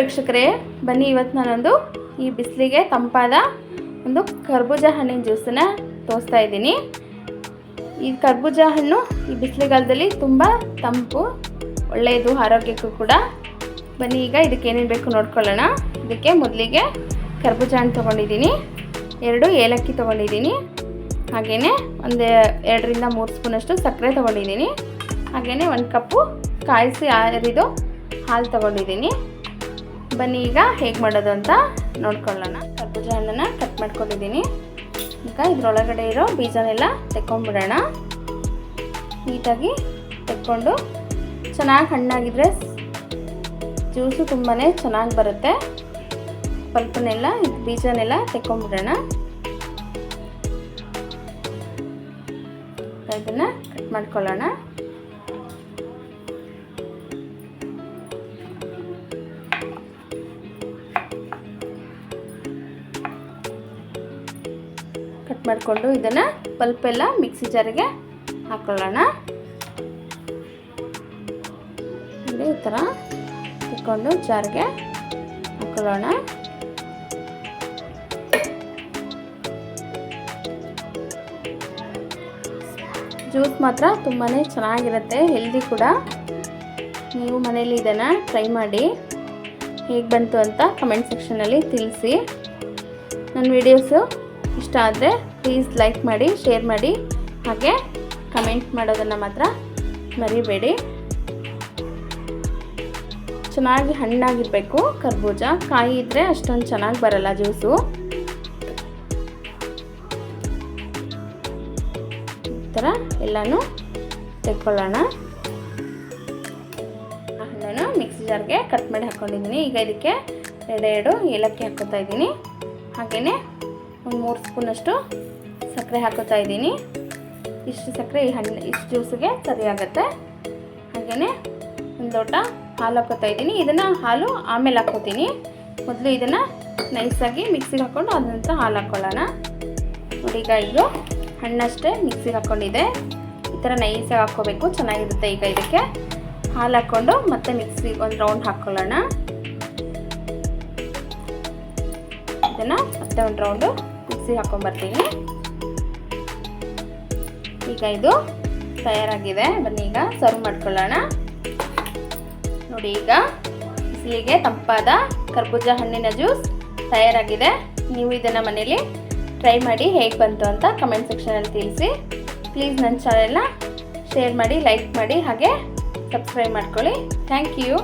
ವೀಕ್ಷಕರೇ. ಬನ್ನಿ ಇವತ್ತು ನಾನೊಂದು ಈ ಬಿಸಿಲಿಗೆ ತಂಪಾದ ಒಂದು ಕರ್ಬೂಜ ಹಣ್ಣಿನ ಜ್ಯೂಸನ್ನು ತೋರಿಸ್ತಾ ಇದ್ದೀನಿ. ಈ ಕರ್ಬೂಜ ಹಣ್ಣು ಈ ಬಿಸಿಲುಗಾಲದಲ್ಲಿ ತುಂಬ ತಂಪು, ಒಳ್ಳೆಯದು, ಆರೋಗ್ಯಕ್ಕೂ ಕೂಡ. ಬನ್ನಿ ಈಗ ಇದಕ್ಕೆ ಏನೇನು ಬೇಕು ನೋಡ್ಕೊಳ್ಳೋಣ. ಇದಕ್ಕೆ ಮೊದಲಿಗೆ ಕರ್ಬೂಜ ಹಣ್ಣು ತೊಗೊಂಡಿದ್ದೀನಿ. ಎರಡು ಏಲಕ್ಕಿ ತೊಗೊಂಡಿದ್ದೀನಿ. ಹಾಗೆಯೇ ಒಂದು ಎರಡರಿಂದ ಮೂರು ಸ್ಪೂನಷ್ಟು ಸಕ್ಕರೆ ತೊಗೊಂಡಿದ್ದೀನಿ. ಹಾಗೆಯೇ ಒಂದು ಕಪ್ಪು ಕಾಯಿಸಿ ಆರಿದು ಹಾಲು ತೊಗೊಂಡಿದ್ದೀನಿ. ಬನ್ನಿ, ಈಗ ಹೇಗೆ ಮಾಡೋದು ಅಂತ ನೋಡ್ಕೊಳ್ಳೋಣ. ಕರ್ಬೂಜ ಹಣ್ಣನ್ನು ಕಟ್ ಮಾಡ್ಕೊಂಡಿದ್ದೀನಿ. ಈಗ ಇದರೊಳಗಡೆ ಇರೋ ಬೀಜನೆಲ್ಲ ತೆಕ್ಕೊಂಡ್ಬಿಡೋಣ ನೀಟಾಗಿ ತೆಕ್ಕೊಂಡು ಚೆನ್ನಾಗಿ ಹಣ್ಣಾಗಿದ್ರೆ ಜ್ಯೂಸು ತುಂಬಾ ಚೆನ್ನಾಗಿ ಬರುತ್ತೆ. ಪಲ್ಪನೆಲ್ಲ, ಬೀಜನೆಲ್ಲ ತೆಕ್ಕೊಂಡ್ಬಿಡೋಣ ಇದನ್ನು ಕಟ್ ಮಾಡ್ಕೊಳ್ಳೋಣ. ಕಟ್ ಮಾಡಿಕೊಂಡು ಇದನ್ನು ಪಲ್ಪೆಲ್ಲ ಮಿಕ್ಸಿ ಜಾರಿಗೆ ಹಾಕೊಳ್ಳೋಣ. ಈ ಥರ ಇಟ್ಕೊಂಡು ಜಾರಿಗೆ ಹಾಕೊಳ್ಳೋಣ. ಜ್ಯೂಸ್ ಮಾತ್ರ ತುಂಬಾ ಚೆನ್ನಾಗಿರುತ್ತೆ ಹೆಲ್ದಿ ಕೂಡ. ನೀವು ಮನೇಲಿ ಇದನ್ನು ಟ್ರೈ ಮಾಡಿ ಹೇಗೆ ಬಂತು ಅಂತ ಕಮೆಂಟ್ ಸೆಕ್ಷನಲ್ಲಿ ತಿಳಿಸಿ. ನನ್ನ ವಿಡಿಯೋಸು ಇಷ್ಟ ಆದರೆ ಪ್ಲೀಸ್ ಲೈಕ್ ಮಾಡಿ ಶೇರ್ ಮಾಡಿ, ಹಾಗೆ ಕಮೆಂಟ್ ಮಾಡೋದನ್ನು ಮಾತ್ರ ಮರಿಬೇಡಿ. ಚೆನ್ನಾಗಿ ಹಣ್ಣಾಗಿರಬೇಕು ಕರ್ಬೂಜ. ಕಾಯಿ ಇದ್ದರೆ ಅಷ್ಟೊಂದು ಚೆನ್ನಾಗಿ ಬರಲ್ಲ ಜ್ಯೂಸು. ಈ ಥರ ಎಲ್ಲನೂ ತೆಕ್ಕೊಳ್ಳೋಣ. ಹಣ್ಣನ್ನು ಮಿಕ್ಸಿ ಜಾರ್ಗೆ ಕಟ್ ಮಾಡಿ ಹಾಕ್ಕೊಂಡಿದ್ದೀನಿ ಈಗ ಇದಕ್ಕೆ ಎರಡೆರಡು ಏಲಕ್ಕಿ ಹಾಕ್ಕೊತಾ ಇದ್ದೀನಿ. ಹಾಗೆಯೇ ಒಂದು ಮೂರು ಸ್ಪೂನಷ್ಟು ಸಕ್ಕರೆ ಹಾಕೋತಾ ಇದ್ದೀನಿ. ಇಷ್ಟು ಸಕ್ಕರೆ ಈ ಹಣ್ಣು, ಇಷ್ಟು ಜ್ಯೂಸಿಗೆ ಸರಿಯಾಗತ್ತೆ. ಹಾಗೆಯೇ ಒಂದು ಲೋಟ ಹಾಲು ಹಾಕೋತಾ ಇದ್ದೀನಿ. ಇದನ್ನು ಹಾಲು ಆಮೇಲೆ ಹಾಕೋತೀನಿ. ಮೊದಲು ಇದನ್ನು ನೈಸಾಗಿ ಮಿಕ್ಸಿಗೆ ಹಾಕ್ಕೊಂಡು ಅದ ನಂತರ ಹಾಲು ಹಾಕ್ಕೊಳ್ಳೋಣ ನೋಡಿ ಈಗ ಇದು ಹಣ್ಣಷ್ಟೇ ಮಿಕ್ಸಿಗೆ ಹಾಕ್ಕೊಂಡಿದೆ ಈ ಥರ ನೈಸಾಗಿ ಹಾಕ್ಕೋಬೇಕು. ಚೆನ್ನಾಗಿರುತ್ತೆ ಈಗ ಇದಕ್ಕೆ. ಹಾಲು ಹಾಕ್ಕೊಂಡು ಮತ್ತೆ ಮಿಕ್ಸಿಗೆ ಒಂದು ರೌಂಡ್ ಹಾಕ್ಕೊಳ್ಳೋಣ ಇದನ್ನು ಮತ್ತೆ ಒಂದು ರೌಂಡು ಮಿಕ್ಸಿಗೆ ಹಾಕ್ಕೊಂಬರ್ತೀನಿ ಈಗ ಇದು ತಯಾರಾಗಿದೆ. ಬನ್ನಿ ಈಗ ಸರ್ವ್ ಮಾಡ್ಕೊಳ್ಳೋಣ. ನೋಡಿ ಈಗ ಬಿಸಿಲಿಗೆ ತಂಪಾದ ಕರ್ಬೂಜ ಹಣ್ಣಿನ ಜ್ಯೂಸ್ ತಯಾರಾಗಿದೆ. ನೀವು ಇದನ್ನು ಮನೇಲಿ ಟ್ರೈ ಮಾಡಿ ಹೇಗೆ ಬಂತು ಅಂತ ಕಮೆಂಟ್ ಸೆಕ್ಷನಲ್ಲಿ ತಿಳಿಸಿ. ಪ್ಲೀಸ್ ನನ್ನ ಚಾನೆಲ್ನ ಶೇರ್ ಮಾಡಿ, ಲೈಕ್ ಮಾಡಿ, ಹಾಗೆ ಸಬ್ಸ್ಕ್ರೈಬ್ ಮಾಡ್ಕೊಳ್ಳಿ. Thank you.